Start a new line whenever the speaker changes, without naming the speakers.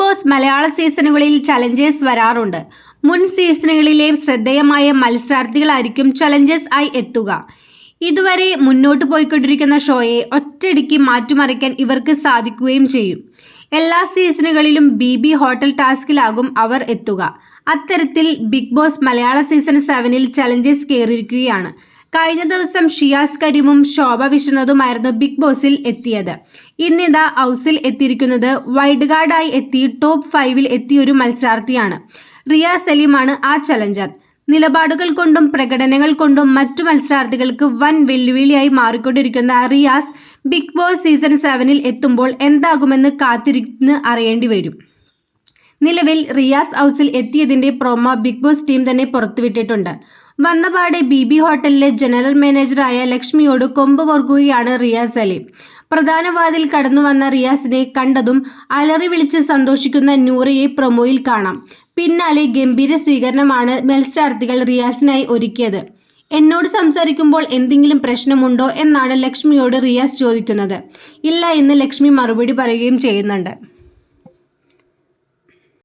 Boss മലയാള സീസണുകളിൽ Challengers വരാറുണ്ട്. മുൻ സീസണുകളിലെ ശ്രദ്ധേയമായ മത്സരാർത്ഥികളായിരിക്കും ചലഞ്ചേഴ്സ് ആയി എത്തുക. ഇതുവരെ മുന്നോട്ട് പോയിക്കൊണ്ടിരിക്കുന്ന ഷോയെ ഒറ്റയടിക്ക് മാറ്റിമറിക്കാൻ ഇവർക്ക് സാധിക്കുകയും ചെയ്യും. എല്ലാ സീസണുകളിലും ബി ബി ഹോട്ടൽ ടാസ്കിലാകും അവർ എത്തുക. അത്തരത്തിൽ ബിഗ് ബോസ് മലയാള സീസൺ സെവനിൽ ചലഞ്ചേഴ്സ് കയറിയിരിക്കുകയാണ്. കഴിഞ്ഞ ദിവസം ഷിയാസ് കരീമും ശോഭ വിഷ്ണതുമായിരുന്നു ബിഗ് ബോസിൽ എത്തിയത്. ഇന്നിതാ ഹൗസിൽ എത്തിയിരിക്കുന്നത് വൈഡ് ഗാർഡായി എത്തി ടോപ്പ് ഫൈവിൽ എത്തിയ ഒരു മത്സരാർത്ഥിയാണ്. റിയ സലീമാണ് ആ ചലഞ്ചർ. നിലപാടുകൾ കൊണ്ടും പ്രകടനങ്ങൾ കൊണ്ടും മറ്റു മത്സരാർത്ഥികൾക്ക് വൻ വെല്ലുവിളിയായി മാറിക്കൊണ്ടിരിക്കുന്ന റിയാസ് ബിഗ് ബോസ് സീസൺ സെവനിൽ എത്തുമ്പോൾ എന്താകുമെന്ന് കാത്തിരുന്ന് അറിയേണ്ടി വരും. നിലവിൽ റിയാസ് ഹൗസിൽ എത്തിയതിന്റെ പ്രൊമോ ബിഗ് ബോസ് ടീം തന്നെ പുറത്തുവിട്ടിട്ടുണ്ട്. വന്നപാടെ ബി ബി ഹോട്ടലിലെ ജനറൽ മാനേജറായ ലക്ഷ്മിയോട് കൊമ്പ് കോർക്കുകയാണ് റിയാസ് അലി. പ്രധാന വാതിൽ കടന്നു വന്ന റിയാസിനെ കണ്ടതും അലറി വിളിച്ച് സന്തോഷിക്കുന്ന നൂറയെ പ്രൊമോയിൽ കാണാം. പിന്നാലെ ഗംഭീര സ്വീകരണമാണ് മത്സരാർത്ഥികൾ റിയാസിനായി ഒരുക്കിയത്. എന്നോട് സംസാരിക്കുമ്പോൾ എന്തെങ്കിലും പ്രശ്നമുണ്ടോ എന്നാണ് ലക്ഷ്മിയോട് റിയാസ് ചോദിക്കുന്നത്. ഇല്ല എന്ന് ലക്ഷ്മി മറുപടി പറയുകയും ചെയ്യുന്നുണ്ട്.